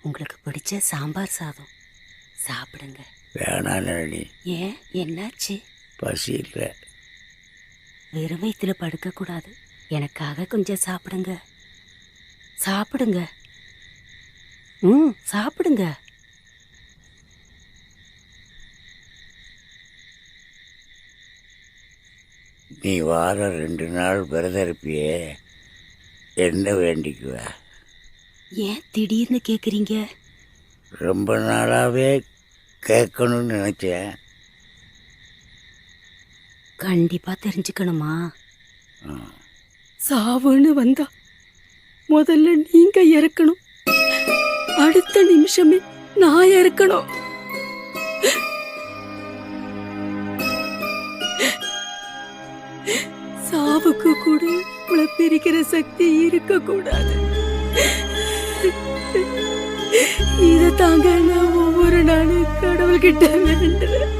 உங்களுக்கு பிடிச்ச சாம்பார் சாதம். சாப்பிடுங்க. வேணாம் நளினி ஏன்? என்னாச்சு? பசி இல்லை. வெறும் வயிற்றுல படுக்க கூடாது. எனக்காக கொஞ்சம் சாப்பிடுங்க. சாப்பிடுங்க. ம் சாப்பிடுங்க. நீ வாரம் ரெண்டு நாள் விரதம் இருப்பியே. என்ன வேண்டிக்குவ? ஏன் திடீர்னு கேக்குறீங்க? ரொம்ப நாளாகவே கேட்கணும்னு நினச்சேன். கண்டிப்பா தெரிஞ்சுக்கணுமா. சாவுன்னு வந்தா முதல்ல நீங்க இறக்கணும். அடுத்த நிமிஷமே நான் இறக்கணும். சாவுக்கு கூட உங்களை பிரிக்கிற சக்தி இருக்க கூடாது இதை தாங்க நான் ஒவ்வொரு நாளும் கடவுள்கிட்ட வேண்டுறேன்.